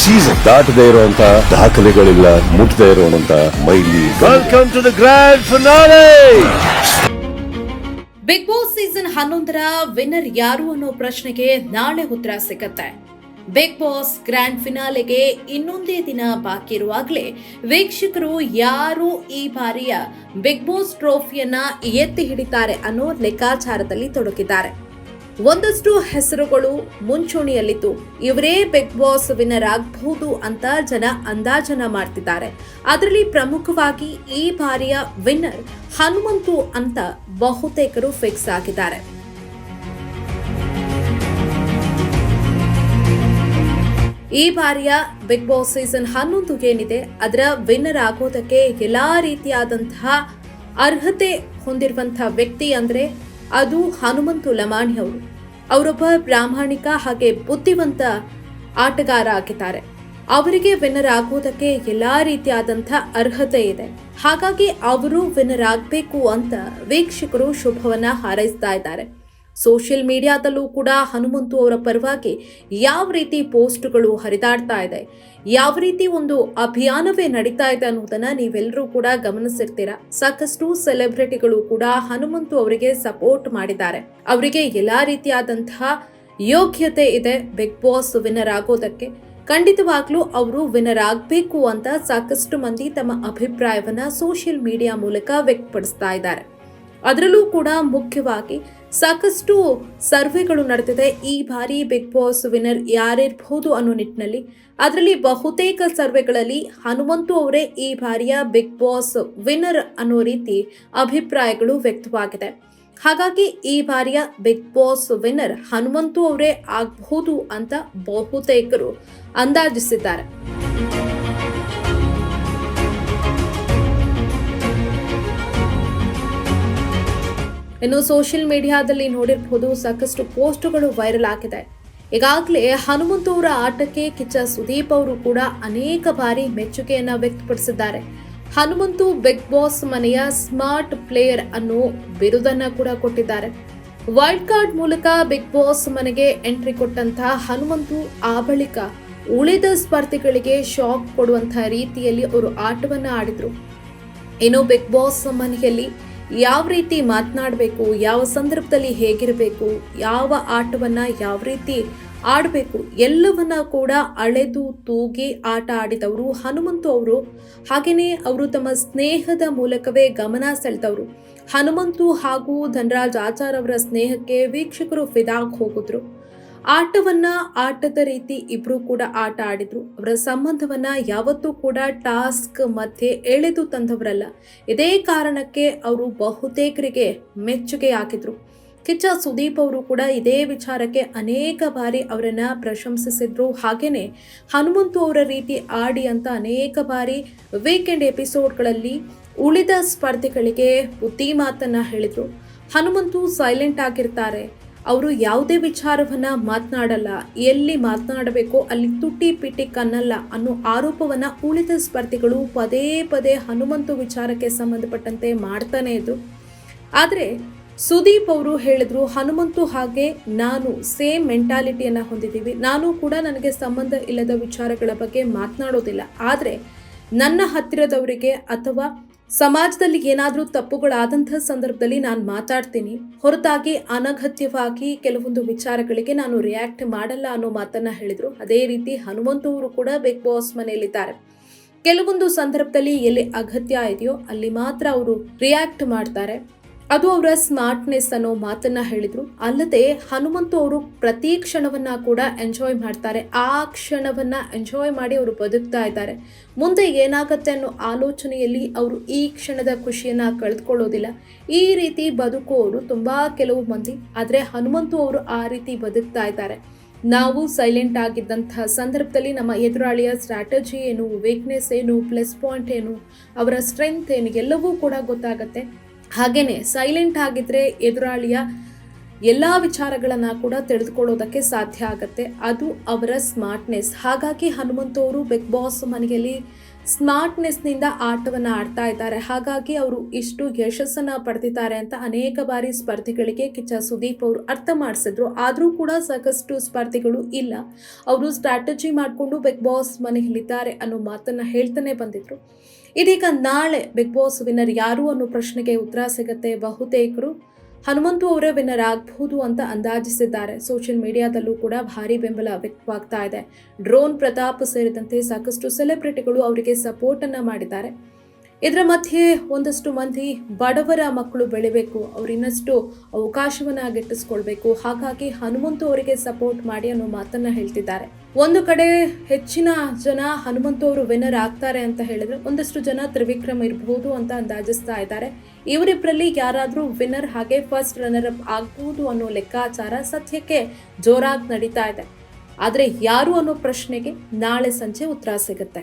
Season ದಾಟದೇ ಇರುವಂತ ದಾಖಲೆಗಳಿಲ್ಲ ಮುಟ್ಟದೇ ಇರುವಂತ mile welcome to the grand finale Bigg Boss season ಹನ್ನೊಂದರ ವಿನ್ನರ್ ಯಾರು ಅನ್ನೋ ಪ್ರಶ್ನೆಗೆ ನಾಳೆ ಉತ್ತರ ಸಿಗುತ್ತೆ. ಬಿಗ್ ಬಾಸ್ ಗ್ರ್ಯಾಂಡ್ ಫಿನಾಲೆಗೆ ಇನ್ನೊಂದೇ ದಿನ ಬಾಕಿ ಇರುವಾಗಲೇ ವೀಕ್ಷಕರು ಯಾರು ಈ ಬಾರಿಯ ಬಿಗ್ ಬಾಸ್ ಟ್ರೋಫಿಯನ್ನ ಎತ್ತಿ ಹಿಡಿತಾರೆ ಅನ್ನೋ ಲೆಕ್ಕಾಚಾರದಲ್ಲಿ ತೊಡಗಿದ್ದಾರೆ. ಒಂದಷ್ಟು ಹೆಸರುಗಳು ಮುಂಚೂಣಿಯಲ್ಲಿತ್ತು. ಇವರೇ ಬಿಗ್ ಬಾಸ್ ವಿನ್ನರ್ ಆಗಬಹುದು ಅಂತ ಜನ ಅಂದಾಜನ ಮಾಡ್ತಿದ್ದಾರೆ. ಅದರಲ್ಲಿ ಪ್ರಮುಖವಾಗಿ ಈ ಬಾರಿಯ ವಿನ್ನರ್ ಹನುಮಂತು ಅಂತ ಬಹುತೇಕರು ಫಿಕ್ಸ್ ಆಗಿದ್ದಾರೆ. ಈ ಬಾರಿಯ ಬಿಗ್ ಬಾಸ್ ಸೀಸನ್ ಹನ್ನೊಂದು ಏನಿದೆ, ಅದರ ವಿನ್ನರ್ ಆಗೋದಕ್ಕೆ ಎಲ್ಲಾ ರೀತಿಯಾದಂತಹ ಅರ್ಹತೆ ಹೊಂದಿರುವಂತಹ ವ್ಯಕ್ತಿ ಅಂದ್ರೆ ಅದು ಹನುಮಂತು ಲಮಾಣಿ ಅವರು. ಅವರೊಬ್ಬ ಪ್ರಾಮಾಣಿಕ ಹಾಗೆ ಬುದ್ಧಿವಂತ ಆಟಗಾರ ಆಗಿದ್ದಾರೆ ಅವರಿಗೆ ವಿನ್ನರ್ ಆಗೋದಕ್ಕೆ ಎಲ್ಲಾ ರೀತಿಯಾದಂಥ ಅರ್ಹತೆ ಇದೆ. ಹಾಗಾಗಿ ಅವರು ವಿನ್ನರ್ ಆಗಬೇಕು ಅಂತ ವೀಕ್ಷಕರು ಶುಭವನ್ನ ಹಾರೈಸ್ತಾ ಇದ್ದಾರೆ. ಸೋಷಿಯಲ್ ಮೀಡಿಯಾದಲ್ಲೂ ಕೂಡ ಹನುಮಂತು ಅವರ ಪರವಾಗಿ ಯಾವ ರೀತಿ ಪೋಸ್ಟ್ಗಳು ಹರಿದಾಡ್ತಾ ಇದೆ, ಯಾವ ರೀತಿ ಒಂದು ಅಭಿಯಾನವೇ ನಡೀತಾ ಇದೆ ಅನ್ನೋದನ್ನ ನೀವೆಲ್ಲರೂ ಕೂಡ ಗಮನಿಸಿರ್ತೀರಾ? ಸಾಕಷ್ಟು ಸೆಲೆಬ್ರಿಟಿಗಳು ಕೂಡ ಹನುಮಂತು ಅವರಿಗೆ ಸಪೋರ್ಟ್ ಮಾಡಿದ್ದಾರೆ. ಅವರಿಗೆ ಎಲ್ಲಾ ರೀತಿಯಾದಂತಹ ಯೋಗ್ಯತೆ ಇದೆ ಬಿಗ್ ಬಾಸ್ ವಿನ್ನರ್ ಆಗೋದಕ್ಕೆ. ಖಂಡಿತವಾಗ್ಲೂ ಅವರು ವಿನ್ನರ್ ಆಗಬೇಕು ಅಂತ ಸಾಕಷ್ಟು ಮಂದಿ ತಮ್ಮ ಅಭಿಪ್ರಾಯವನ್ನ ಸೋಷಿಯಲ್ ಮೀಡಿಯಾ ಮೂಲಕ ವ್ಯಕ್ತಪಡಿಸ್ತಾ ಇದ್ದಾರೆ. ಅದರಲ್ಲೂ ಕೂಡ ಮುಖ್ಯವಾಗಿ ಸಾಕಷ್ಟು ಸರ್ವೆಗಳು ನಡೆದಿದೆ. ಈ ಬಾರಿ ಬಿಗ್ ಬಾಸ್ ವಿನ್ನರ್ ಯಾರಿರ್ಬಹುದು ಅನ್ನೋ ನಿಟ್ಟಿನಲ್ಲಿ. ಅದರಲ್ಲಿ ಬಹುತೇಕ ಸರ್ವೆಗಳಲ್ಲಿ ಹನುಮಂತು ಅವರೇ ಈ ಬಾರಿಯ ಬಿಗ್ ಬಾಸ್ ವಿನ್ನರ್ ಅನ್ನೋ ರೀತಿ ಅಭಿಪ್ರಾಯಗಳು ವ್ಯಕ್ತವಾಗಿದೆ. ಹಾಗಾಗಿ ಈ ಬಾರಿಯ ಬಿಗ್ ಬಾಸ್ ವಿನ್ನರ್ ಹನುಮಂತು ಅವರೇ ಆಗಬಹುದು ಅಂತ ಬಹುತೇಕರು ಅಂದಾಜಿಸಿದ್ದಾರೆ. ಇನ್ನು ಸೋಷಿಯಲ್ ಮೀಡಿಯಾದಲ್ಲಿ ನೋಡಿರಬಹುದು ಸಾಕಷ್ಟು ಪೋಸ್ಟ್ಗಳು ವೈರಲ್ ಆಗಿದೆ. ಈಗಾಗಲೇ ಹನುಮಂತು ಅವರ ಆಟಕ್ಕೆ ಕಿಚ್ಚ ಸುದೀಪ್ ಅವರು ಕೂಡ ಅನೇಕ ಬಾರಿ ಮೆಚ್ಚುಗೆಯನ್ನ ವ್ಯಕ್ತಪಡಿಸಿದ್ದಾರೆ. ಹನುಮಂತು ಬಿಗ್ ಬಾಸ್ ಮನೆಯ ಸ್ಮಾರ್ಟ್ ಪ್ಲೇಯರ್ ಅನ್ನೋ ಬಿರುದನ್ನ ಕೂಡ ಕೊಟ್ಟಿದ್ದಾರೆ. ವೈಲ್ಡ್ ಕಾರ್ಡ್ ಮೂಲಕ ಬಿಗ್ ಬಾಸ್ ಮನೆಗೆ ಎಂಟ್ರಿ ಕೊಟ್ಟಂತಹ ಹನುಮಂತು ಆ ಬಳಿಕ ಉಳಿದ ಸ್ಪರ್ಧಿಗಳಿಗೆ ಶಾಕ್ ಕೊಡುವಂತಹ ರೀತಿಯಲ್ಲಿ ಅವರು ಆಟವನ್ನ ಆಡಿದ್ರು. ಇನ್ನು ಬಿಗ್ ಬಾಸ್ ಮನೆಯಲ್ಲಿ ಯಾವ ರೀತಿ ಮಾತನಾಡಬೇಕು, ಯಾವ ಸಂದರ್ಭದಲ್ಲಿ ಹೇಗಿರಬೇಕು, ಯಾವ ಆಟವನ್ನ ಯಾವ ರೀತಿ ಆಡಬೇಕು, ಎಲ್ಲವನ್ನ ಕೂಡ ಅಳೆದು ತೂಗಿ ಆಟ ಆಡಿದವರು ಹನುಮಂತು ಅವರು. ಹಾಗೆಯೇ ಅವರು ತಮ್ಮ ಸ್ನೇಹದ ಮೂಲಕವೇ ಗಮನ ಸೆಳೆದವರು. ಹನುಮಂತು ಹಾಗೂ ಧನರಾಜ್ ಆಚಾರ್ ಅವರ ಸ್ನೇಹಕ್ಕೆ ವೀಕ್ಷಕರು ಫಿದಾಕ್ ಹೋಗಿದ್ರು. ಆಟವನ್ನ ಆಟದ ರೀತಿ ಇಬ್ರು ಕೂಡ ಆಟ ಆಡಿದ್ರು. ಅವರ ಸಂಬಂಧವನ್ನ ಯಾವತ್ತೂ ಕೂಡ ಟಾಸ್ಕ್ ಮಧ್ಯೆ ಎಳೆದು ತಂದವರಲ್ಲ. ಇದೇ ಕಾರಣಕ್ಕೆ ಅವರು ಬಹುತೇಕರಿಗೆ ಮೆಚ್ಚುಗೆ ಹಾಕಿದ್ರು. ಕಿಚ್ಚ ಸುದೀಪ್ ಅವರು ಕೂಡ ಇದೇ ವಿಚಾರಕ್ಕೆ ಅನೇಕ ಬಾರಿ ಅವರನ್ನ ಪ್ರಶಂಸಿಸಿದ್ರು. ಹಾಗೇನೆ ಹನುಮಂತು ಅವರ ರೀತಿ ಆಡಿ ಅಂತ ಅನೇಕ ಬಾರಿ ವೀಕೆಂಡ್ ಎಪಿಸೋಡ್ಗಳಲ್ಲಿ ಉಳಿದ ಸ್ಪರ್ಧಿಗಳಿಗೆ ಬುದ್ಧಿ ಮಾತನ್ನ ಹೇಳಿದ್ರು. ಹನುಮಂತು ಸೈಲೆಂಟ್ ಆಗಿರ್ತಾರೆ. ಅವರು ಯಾವುದೇ ವಿಚಾರವನ್ನು ಮಾತನಾಡಲ್ಲ. ಎಲ್ಲಿ ಮಾತನಾಡಬೇಕೋ ಅಲ್ಲಿ ತುಟಿ ಪಿಟಿ ಕನ್ನಲ್ಲ ಅನ್ನೋ ಆರೋಪವನ್ನು ಉಳಿದ ಸ್ಪರ್ಧಿಗಳು ಪದೇ ಪದೇ ಹನುಮಂತು ವಿಚಾರಕ್ಕೆ ಸಂಬಂಧಪಟ್ಟಂತೆ ಮಾಡ್ತಾನೇ ಇದ್ರು. ಆದರೆ ಸುದೀಪ್ ಅವರು ಹೇಳಿದ್ರು, ಹನುಮಂತು ಹಾಗೆ ನಾನು ಸೇಮ್ ಮೆಂಟಾಲಿಟಿಯನ್ನು ಹೊಂದಿದ್ದೀವಿ. ನಾನು ಕೂಡ ನನಗೆ ಸಂಬಂಧ ಇಲ್ಲದ ವಿಚಾರಗಳ ಬಗ್ಗೆ ಮಾತನಾಡೋದಿಲ್ಲ. ಆದರೆ ನನ್ನ ಹತ್ತಿರದವರಿಗೆ ಅಥವಾ ಸಮಾಜದಲ್ಲಿ ಏನಾದರೂ ತಪ್ಪುಗಳಾದಂತಹ ಸಂದರ್ಭದಲ್ಲಿ ನಾನು ಮಾತಾಡ್ತೀನಿ. ಹೊರತಾಗಿ ಅನಗತ್ಯವಾಗಿ ಕೆಲವೊಂದು ವಿಚಾರಗಳಿಗೆ ನಾನು ರಿಯಾಕ್ಟ್ ಮಾಡಲ್ಲ ಅನ್ನೋ ಮಾತನ್ನ ಹೇಳಿದ್ರು. ಅದೇ ರೀತಿ ಹನುಮಂತು ಅವರು ಕೂಡ ಬಿಗ್ ಬಾಸ್ ಮನೆಯಲ್ಲಿದ್ದಾರೆ. ಕೆಲವೊಂದು ಸಂದರ್ಭದಲ್ಲಿ ಎಲ್ಲಿ ಅಗತ್ಯ ಇದೆಯೋ ಅಲ್ಲಿ ಮಾತ್ರ ಅವರು ರಿಯಾಕ್ಟ್ ಮಾಡ್ತಾರೆ. ಅದು ಅವರ ಸ್ಮಾರ್ಟ್ನೆಸ್ ಅನ್ನೋ ಮಾತನ್ನ ಹೇಳಿದ್ರು. ಅಲ್ಲದೆ ಹನುಮಂತು ಅವರು ಪ್ರತಿ ಕ್ಷಣವನ್ನ ಕೂಡ ಎಂಜಾಯ್ ಮಾಡ್ತಾರೆ. ಆ ಕ್ಷಣವನ್ನ ಎಂಜಾಯ್ ಮಾಡಿ ಅವರು ಬದುಕ್ತಾ ಇದ್ದಾರೆ. ಮುಂದೆ ಏನಾಗತ್ತೆ ಅನ್ನೋ ಆಲೋಚನೆಯಲ್ಲಿ ಅವರು ಈ ಕ್ಷಣದ ಖುಷಿಯನ್ನ ಕಳೆದುಕೊಳ್ಳೋದಿಲ್ಲ. ಈ ರೀತಿ ಬದುಕುವವರು ತುಂಬಾ ಕೆಲವು ಮಂದಿ, ಆದ್ರೆ ಹನುಮಂತು ಅವರು ಆ ರೀತಿ ಬದುಕ್ತಾ ಇದ್ದಾರೆ. ನಾವು ಸೈಲೆಂಟ್ ಆಗಿದ್ದಂತಹ ಸಂದರ್ಭದಲ್ಲಿ ನಮ್ಮ ಎದುರಾಳಿಯ ಸ್ಟ್ರಾಟಜಿ ಏನು ವೀಕ್ನೆಸ್ ಏನು ಪ್ಲಸ್ ಪಾಯಿಂಟ್ ಏನು, ಅವರ ಸ್ಟ್ರೆಂತ್ ಏನು, ಎಲ್ಲವೂ ಕೂಡ ಗೊತ್ತಾಗತ್ತೆ. ಹಾಗೇನೆ ಸೈಲೆಂಟ್ ಆಗಿದ್ರೆ ಎದುರಾಳಿಯ ಎಲ್ಲ ವಿಚಾರಗಳನ್ನು ಕೂಡ ತಿಳಿದುಕೊಳ್ಳೋದಕ್ಕೆ ಸಾಧ್ಯ ಆಗತ್ತೆ. ಅದು ಅವರ ಸ್ಮಾರ್ಟ್ನೆಸ್ ಹಾಗಾಗಿ ಹನುಮಂತವರು ಬಿಗ್ ಬಾಸ್ ಮನೆಯಲ್ಲಿ ಸ್ಮಾರ್ಟ್ನೆಸ್ನಿಂದ ಆಟವನ್ನು ಆಡ್ತಾ ಇದ್ದಾರೆ. ಹಾಗಾಗಿ ಅವರು ಇಷ್ಟು ಯಶಸ್ಸನ್ನ ಪಡೆದಿದ್ದಾರೆ ಅಂತ ಅನೇಕ ಬಾರಿ ಸ್ಪರ್ಧಿಗಳಿಗೆ ಕಿಚ್ಚ ಸುದೀಪ್ ಅವರು ಅರ್ಥ ಮಾಡಿಸಿದ್ರು. ಆದರೂ ಕೂಡ ಸಾಕಷ್ಟು ಸ್ಪರ್ಧಿಗಳು ಇಲ್ಲ. ಅವರು ಸ್ಟ್ರಾಟಜಿ ಮಾಡಿಕೊಂಡು ಬಿಗ್ ಬಾಸ್ ಮನೆಯಲ್ಲಿದ್ದಾರೆ ಅನ್ನೋ ಮಾತನ್ನ ಹೇಳ್ತಾನೆ ಬಂದಿದ್ರು. ಇದೀಗ ನಾಳೆ ಬಿಗ್ ಬಾಸ್ ವಿನ್ನರ್ ಯಾರು ಅನ್ನೋ ಪ್ರಶ್ನೆಗೆ ಉತ್ತರ ಸಿಗುತ್ತೆ ಬಹುತೇಕರು. ಹನುಮಂತು ಅವರೇ ವಿನ್ನರ್ ಆಗಬಹುದು ಅಂತ ಅಂದಾಜಿಸಿದ್ದಾರೆ. ಸೋಷಿಯಲ್ ಮೀಡಿಯಾದಲ್ಲೂ ಕೂಡ ಭಾರಿ ಬೆಂಬಲ ವ್ಯಕ್ತವಾಗ್ತಾ ಇದೆ. ಡ್ರೋನ್ ಪ್ರತಾಪ್ ಸೇರಿದಂತೆ ಸಾಕಷ್ಟು ಸೆಲೆಬ್ರಿಟಿಗಳು ಅವರಿಗೆ ಸಪೋರ್ಟ್ ಅನ್ನ ಮಾಡಿದ್ದಾರೆ. ಇದರ ಮಧ್ಯೆ ಒಂದಷ್ಟು ಮಂದಿ ಬಡವರ ಮಕ್ಕಳು ಬೆಳಿಬೇಕು, ಅವ್ರು ಇನ್ನಷ್ಟು ಅವಕಾಶವನ್ನ ಗಿಟ್ಟಿಸ್ಕೊಳ್ಬೇಕು ಹಾಗಾಗಿ ಹನುಮಂತು ಅವರಿಗೆ ಸಪೋರ್ಟ್ ಮಾಡಿ ಅನ್ನೋ ಮಾತನ್ನ ಹೇಳ್ತಿದ್ದಾರೆ. ಒಂದು ಕಡೆ ಹೆಚ್ಚಿನ ಜನ ಹನುಮಂತು ಅವರು ವಿನ್ನರ್ ಆಗ್ತಾರೆ ಅಂತ ಹೇಳಿದ್ರೆ ಒಂದಷ್ಟು ಜನ ತ್ರಿವಿಕ್ರಮ್ ಇರಬಹುದು ಅಂತ ಅಂದಾಜಿಸ್ತಾ ಇದ್ದಾರೆ. ಇವರಿಬ್ಬರಲ್ಲಿ ಯಾರಾದರೂ ವಿನ್ನರ್ ಹಾಗೆ ಫಸ್ಟ್ ರನ್ನರ್ ಅಪ್ ಆಗ್ಬಹುದು ಅನ್ನೋ ಲೆಕ್ಕಾಚಾರ ಸದ್ಯಕ್ಕೆ ಜೋರಾಗಿ ನಡೀತಾ ಇದೆ. ಆದರೆ ಯಾರು ಅನ್ನೋ ಪ್ರಶ್ನೆಗೆ ನಾಳೆ ಸಂಜೆ ಉತ್ತರ ಸಿಗುತ್ತೆ.